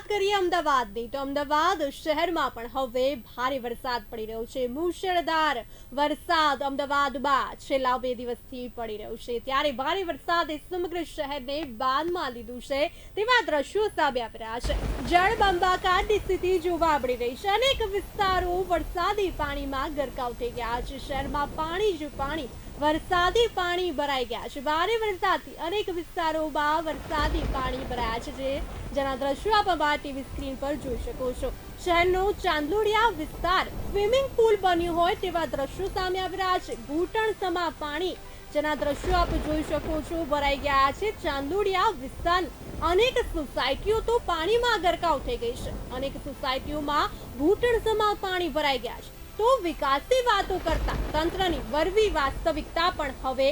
વાત કરીએ અમદાવાદની, તો અમદાવાદ શહેરમાં પણ હવે ભારે વરસાદ પડી રહ્યો છે. મુશળધાર વરસાદ અમદાવાદમાં છેલ્લા બે દિવસથી પડી રહ્યો છે. ત્યારે ભારે વરસાદે સમગ્ર શહેરને બાનમાં લીધું છે. તેવા દ્રશ્યો સામે આવી રહ્યા છે. જળબંબાકારની સ્થિતિ જોવા મળી રહી છે. અનેક વિસ્તારો વરસાદી પાણીમાં ગરકાવ થઈ ગયા છે. શહેરમાં પાણી જ પાણી વરસાદી પાણી ભરાઈ ગયા છે. ભારે વરસાદથી અનેક વિસ્તારોમાં વરસાદી પાણી ભરાયા છે, જે જેના દ્રશ્યો આપ અમારા ટીવી સ્ક્રીન પર જોઈ શકો છો. શહેરનો ચાંદલોડિયા વિસ્તાર સ્વિમિંગ પુલ બન્યું હોય તેવા દ્રશ્યો સામે આવી રહ્યા છે. ઘૂંટણ સમા પાણી જેના દ્રશ્યો આપ જોઈ શકો છો, ભરાઈ ગયા છે. ચાંદલોડિયા વિસ્તાર અનેક સોસાયટીઓ તો પાણીમાં ગરકાવ થઈ ગઈ છે. અનેક સોસાયટીઓમાં ઘૂંટણ સમા પાણી ભરાઈ ગયા છે. તો વિકાસની વાતો કરતા તંત્રની વરવી વાસ્તવિકતા પણ હવે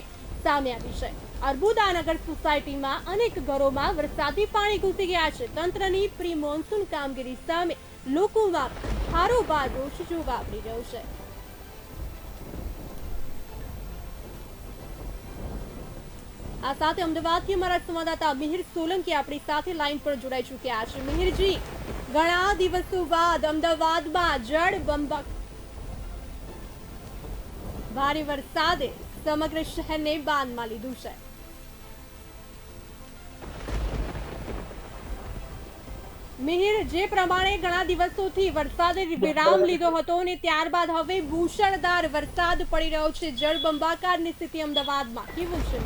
સામે આવી છે. અર્બુદાનગર સોસાયટીમાં અનેક ઘરોમાં વરસાદી પાણી ઘૂસી ગયા છે. તંત્રની પ્રી મોન્સૂન કામગીરી સામે લોકોમાં ભારોભાર રોષ જોવા મળી રહ્યો છે. આ સાથે અમદાવાદથી અમારા સંવાદદાતા મિહિર સોલંકી આપણી સાથે લાઈન પર જોડાઈ ચૂક્યા છે. મિહિરજી, ઘણા દિવસો બાદ અમદાવાદમાં જળ બંબા ભારે વરસાદે સમગ્ર શહેરને બાંધમાં લીધું છે. મિહિર, જે પ્રમાણે ઘણા દિવસોથી વરસાદે વિરામ લીધો હતો અને ત્યારબાદ હવે મુશળધાર વરસાદ પડી રહ્યો છે. જળબંબાકારની સ્થિતિ અમદાવાદમાં કેવું છે?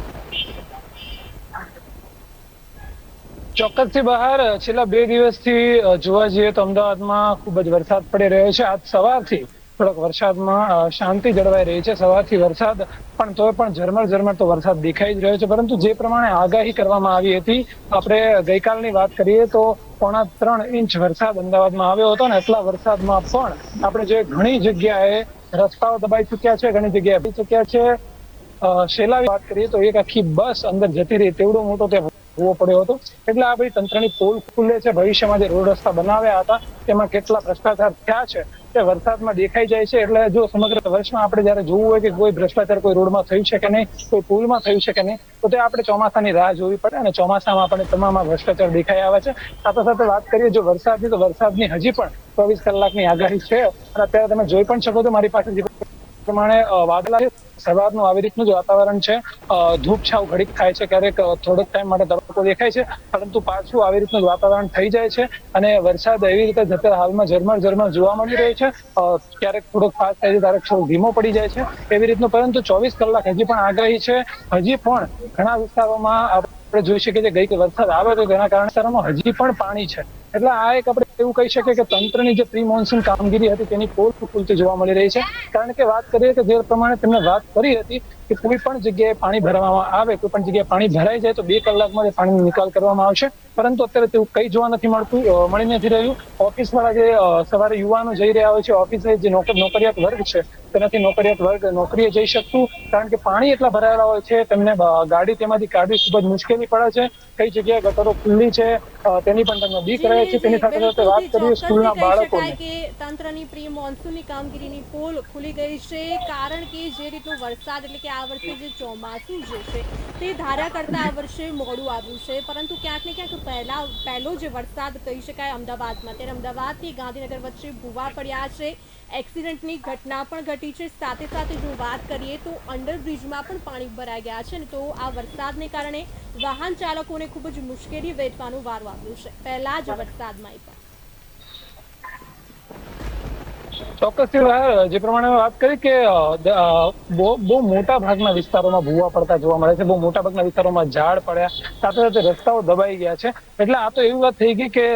ચોક્કસથી બહાર, છેલ્લા બે દિવસથી જોવા જઈએ તો અમદાવાદમાં ખૂબ જ વરસાદ પડી રહ્યો છે. આજ સવારથી થોડોક વરસાદમાં શાંતિ જળવાઈ રહી છે, સવારથી વરસાદ, પણ તો પણ ઝરમર ઝરમર તો વરસાદ દેખાઈ જ રહ્યો છે. પરંતુ જે પ્રમાણે આગાહી કરવામાં આવી હતી, આપણે ગઈકાલની વાત કરીએ તો પોણા ત્રણ ઇંચ વરસાદ અમદાવાદમાં આવ્યો હતો ને એટલા વરસાદમાં પણ આપણે જે ઘણી જગ્યાએ રસ્તાઓ દબાઈ ચુક્યા છે, ઘણી જગ્યાએ ચુક્યા છે. શેલાવી વાત કરીએ તો એક આખી બસ અંદર જતી રહી. તેવડો મોટો ત્યાં ભૂવો પડ્યો હતો. એટલે આ ભાઈ તંત્રની પોલ ખુલે છે. ભવિષ્યમાં જે રોડ રસ્તા બનાવ્યા હતા, તેમાં કેટલા ભ્રષ્ટાચાર થયા છે, તે વરસાદમાં દેખાઈ જાય છે. એટલે જો સમગ્ર વર્ષમાં આપણે જયારે જોવું હોય કે કોઈ ભ્રષ્ટાચાર કોઈ રોડમાં થયું છે કે નહીં, કોઈ પુલમાં થયું છે કે નહીં, તો તે આપણે ચોમાસાની રાહ જોવી પડે અને ચોમાસામાં આપણને તમામ ભ્રષ્ટાચાર દેખાઈ આવે છે. સાથે સાથે વાત કરીએ, જો વરસાદની, તો વરસાદની હજી પણ ચોવીસ કલાકની આગાહી છે. અને અત્યારે તમે જોઈ પણ શકો છો, મારી પાસે પ્રમાણે વાદળા સવારનું આવી રીતનું જ વાતાવરણ છે. ધૂપછાવ ધૂપ છાવ ઘડીક થાય છે, ક્યારેક થોડોક ટાઈમ માટે તડકો દેખાય છે, પરંતુ પાછું આવી રીતનું વાતાવરણ થઈ જાય છે અને વરસાદ એવી રીતે જતા હાલમાં ઝરમર ઝરમર જોવા મળી રહ્યો છે. ક્યારેક થોડોક ફાસ્ટ થાય છે ક્યારેક થોડો ધીમો પડી જાય છે, એવી રીતનું, પરંતુ ચોવીસ કલાક હજી પણ આગાહી છે. હજી પણ ઘણા વિસ્તારોમાં આપણે જોઈ શકીએ છીએ ગઈ વરસાદ આવે તો તેના કારણે વિસ્તારોમાં હજી પણ પાણી છે. એટલે આ એક આપણે એવું કહી શકે કે તંત્રની જે પ્રી મોન્સૂન કામગીરી હતી તેની પોલ ખુલતી જોવા મળી રહી છે. કારણ કે વાત કરીએ કે જે પ્રમાણે તેમણે વાત કરી હતી કે કોઈ પણ જગ્યાએ પાણી ભરવામાં આવે, કોઈ પણ જગ્યાએ પાણી ભરાઈ જાય તો બે કલાકમાં તે પાણીનો નિકાલ કરવામાં આવશે. પરંતુ અત્યારે તેવું કઈ જોવા નથી મળતું મળી નથી રહ્યું. ઓફિસ વાળા જે સવારે યુવાનો જઈ રહ્યા હોય છે, ઓફિસે જે નોકર, નોકરિયાત વર્ગ છે, તેનાથી નોકરિયાત વર્ગ નોકરીએ જઈ શકતું. કારણ કે પાણી એટલા ભરાયેલા હોય છે, તેમને ગાડી તેમાંથી કાઢવી ખૂબ જ મુશ્કેલી પડે છે. કઈ જગ્યાએ ગટરો ખુલ્લી છે તેની પણ તમને બીક રહે છે. તેની સાથે સાથે વાત કરીએ સ્કૂલના બાળકોની. કે તંત્રની પ્રી મોન્સૂનની કામગીરીની પોલ ખુલી ગઈ છે કારણ કે જે રીતનો વરસાદ એટલે કે આ વર્ષે જે ચોમાસું જે છે તે ધાર્યા કરતા આ વર્ષે મોડું આવ્યું છે. પરંતુ ક્યાંક ને ક્યાંક પહેલા પહેલો જે વરસાદ કહી શકાય અમદાવાદમાં ત્યારે અમદાવાદથી ગાંધીનગર વચ્ચે ભૂવા પડ્યા છે. એક્સિડન્ટની ઘટના પણ ઘટી છે. સાથે સાથે જો વાત કરીએ તો અંડરબ્રિજમાં પણ પાણી ભરાઈ ગયા છે ને તો આ વરસાદને કારણે વાહન ચાલકોને ખૂબ જ મુશ્કેલી વેઠવાનો વારો આવ્યો છે. પહેલા જ વરસાદમાં પણ. ચોક્કસથી જે પ્રમાણે વાત કરી કે બહુ મોટા ભાગના વિસ્તારોમાં ભૂવા પડતા જોવા મળે છે બહુ મોટા ભાગના વિસ્તારોમાં ઝાડ પડ્યા, સાથે સાથે રસ્તાઓ દબાઈ ગયા છે. એટલે આ તો એવી વાત થઈ ગઈ કે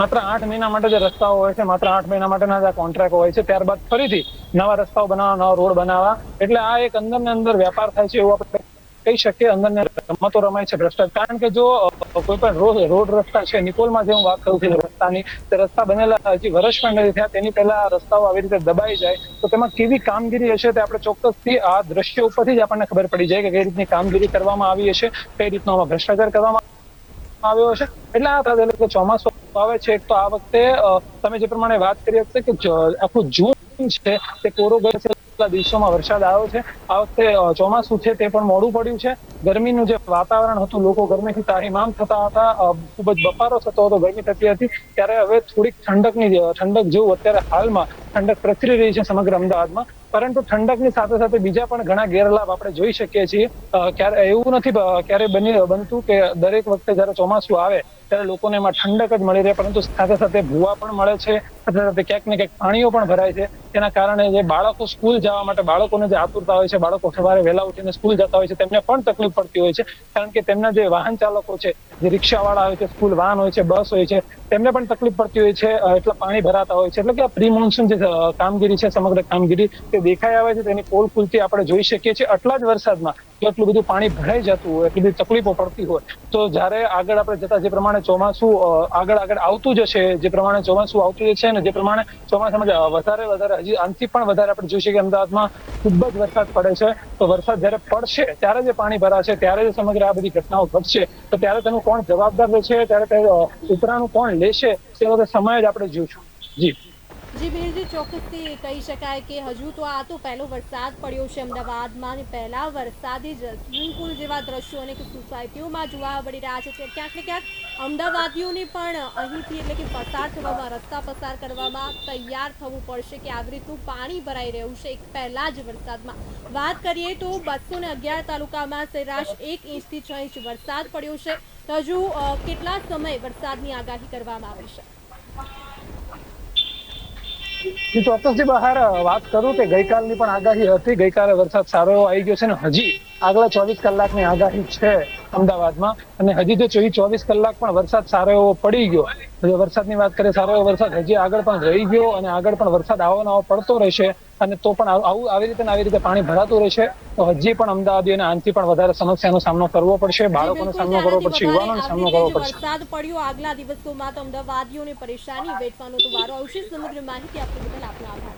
માત્ર આઠ મહિના માટે જે રસ્તાઓ હોય છે, માત્ર આઠ મહિના માટેના જે કોન્ટ્રાક્ટ હોય છે, ત્યારબાદ ફરીથી નવા રસ્તાઓ બનાવવા, નવા રોડ બનાવવા. એટલે આ એક અંદર ને અંદર વેપાર થાય છે એવું આપણે કહી શકીએ અંદર ને રમતો રમાય છે ભ્રષ્ટાચાર. કારણ કે જો કોઈ પણ રોડ રોડ રસ્તા છે, નિકોલમાં જે હું વાત કરું છું, રસ્તાની, તે રસ્તા બનેલા હજી વર્ષ પણ નથી થયા, તેની પહેલા રસ્તાઓ આવી રીતે દબાઈ જાય, તો તેમાં કેવી કામગીરી હશે તે આપણે ચોક્કસથી આ દ્રશ્ય ઉપરથી જ આપણને ખબર પડી જાય કે કઈ રીતની કામગીરી કરવામાં આવી હશે, કઈ રીતનો આમાં ભ્રષ્ટાચાર કરવામાં આવ્યો હશે. એટલે આ એટલે કે ચોમાસું આવે છે તો આ વખતે તમે જે પ્રમાણે વાત કરી હતી કે આખું જૂન છે, તે કોરો ગયો છે આગલા દિવસોમાં વરસાદ આવ્યો છે. આ વખતે ચોમાસું છે તે પણ મોડું પડ્યું છે. ગરમીનું જે વાતાવરણ હતું, લોકો ગરમીથી તાહીમામ થતા હતા. ખૂબ જ બફારો થતો હતો ગરમી થતી હતી. ત્યારે હવે થોડીક ઠંડકની ઠંડક જેવું અત્યારે હાલમાં ઠંડક પ્રસરી રહી છે સમગ્ર અમદાવાદમાં. પરંતુ ઠંડકની સાથે સાથે બીજા પણ ઘણા ગેરલાભ આપણે જોઈ શકીએ છીએ. ક્યારે એવું નથી ક્યારે બની, બનતું કે દરેક વખતે જ્યારે ચોમાસું આવે, ત્યારે લોકોને એમાં ઠંડક જ મળી રહે. પરંતુ સાથે સાથે ભૂવા પણ મળે છે. સાથે ક્યાંક ને ક્યાંક પાણીઓ પણ ભરાય છે. તેના કારણે જે બાળકો સ્કૂલ જવા માટે બાળકોને જે આતુરતા હોય છે, બાળકો સવારે વહેલા ઉઠીને સ્કૂલ જતા હોય છે, તેમને પણ તકલીફ પડતી હોય છે. કારણ કે તેમના જે વાહન ચાલકો છે, જે રિક્ષાવાળા હોય છે, સ્કૂલ વાહન હોય છે, બસ હોય છે, તેમને પણ તકલીફ પડતી હોય છે એટલે પાણી ભરાતા હોય છે. એટલે કે આ પ્રી મોન્સૂન જે કામગીરી છે, સમગ્ર કામગીરી તે દેખાઈ આવે છે. તેની પોલ ખુલતી આપણે જોઈ શકીએ છીએ. આટલા જ વરસાદમાં એટલું બધું પાણી ભરાઈ જતું હોય એટલી બધી તકલીફો પડતી હોય, તો જ્યારે આગળ આપણે જતા જે પ્રમાણે ચોમાસું આગળ આગળ આવતું જશે, જે પ્રમાણે ચોમાસું આવતું જશે ને જે પ્રમાણે ચોમાસામાં વધારે વધારે, હજી આનથી પણ વધારે આપણે જોઈ શકીએ અમદાવાદમાં ખૂબ જ વરસાદ પડે છે, તો વરસાદ જ્યારે પડશે, ત્યારે જે પાણી ભરાશે, ત્યારે જે સમગ્ર આ બધી ઘટનાઓ ઘટશે, તો ત્યારે તેનું કોણ જવાબદાર રહેશે, ત્યારે તે ઉપરાનું કોણ લેશે, તે વખતે સમય જ આપણે જોઈશું. જી. જી વીરજી ચોક્કસથી કહી શકાય કે હજુ તો આ તો પહેલો વરસાદ પડ્યો છે અમદાવાદમાં અને પહેલા વરસાદી જ સ્વિમિંગ પુલ જેવા દ્રશ્યો અને સોસાયટીઓમાં જોવા મળી રહ્યા છે. ક્યાંક ને ક્યાંક અમદાવાદીઓને પણ અહીંથી એટલે કે પસાર થવામાં, રસ્તા પસાર કરવામાં તૈયાર થવું પડશે કે આવી રીતનું પાણી ભરાઈ રહ્યું છે એક પહેલા જ વરસાદમાં. વાત કરીએ તો બસો ને અગિયાર તાલુકામાં સરેરાશ એક ઇંચથી છ ઇંચ વરસાદ પડ્યો છે. તો હજુ કેટલા સમય વરસાદની આગાહી કરવામાં આવી છે? ચોક્કસથી બહાર વાત કરું કે ગઈકાલની પણ આગાહી હતી. ગઈકાલે વરસાદ સારો આવી ગયો છે ને હજી આગલા ચોવીસ કલાકની આગાહી છે. અમદાવાદમાં. અને હજી જો ચોવીસ ચોવીસ કલાક પણ વરસાદ સારો એવો પડી ગયો. જો વરસાદની વાત કરીએ સારો એવો વરસાદ હજી આગળ પણ રહી ગયો અને આગળ પણ વરસાદ આવો નવો પડતો રહેશે. અને તો પણ આવું આવું આવી રીતે આવી રીતે પાણી ભરાતું રહેશે. તો હજી પણ અમદાવાદીઓને આનથી પણ વધારે સમસ્યાનો સામનો કરવો પડશે. બાળકોનો સામનો કરવો પડશે યુવાનોનો સામનો કરવો પડશે. વરસાદ પડ્યો આગલા દિવસોમાં તો અમદાવાદીઓને પરેશાની વેઠવાનો તો વારો આવશે. સમગ્ર માહિતી આપવા બદલ આપનો આભાર.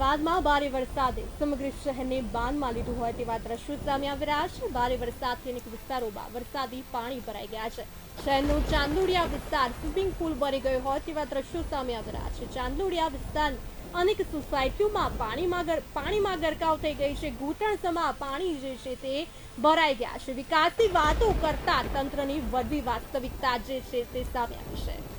અમદાવાદમાં ભારે વરસાદે સમગ્ર શહેરને બાનમાં લીધું હોય તેવા દ્રશ્યો સામે આવી છે. ભારે વરસાદથી અનેક વિસ્તારોમાં વરસાદી પાણી ભરાઈ ગયા છે. શહેરનો ચાંદોડિયા વિસ્તાર સ્વિમિંગ પુલ ભરી ગયો હોય તેવા દ્રશ્યો સામે આવી છે. ચાંદોડિયા વિસ્તાર અનેક સોસાયટીઓમાં પાણીમાં પાણીમાં ગરકાવ થઈ ગઈ છે. ઘૂંટણસમા પાણી જે છે તે ભરાઈ ગયા છે. વિકાસની વાતો કરતા તંત્રની વધી વાસ્તવિકતા જે છે તે સામે આવી છે.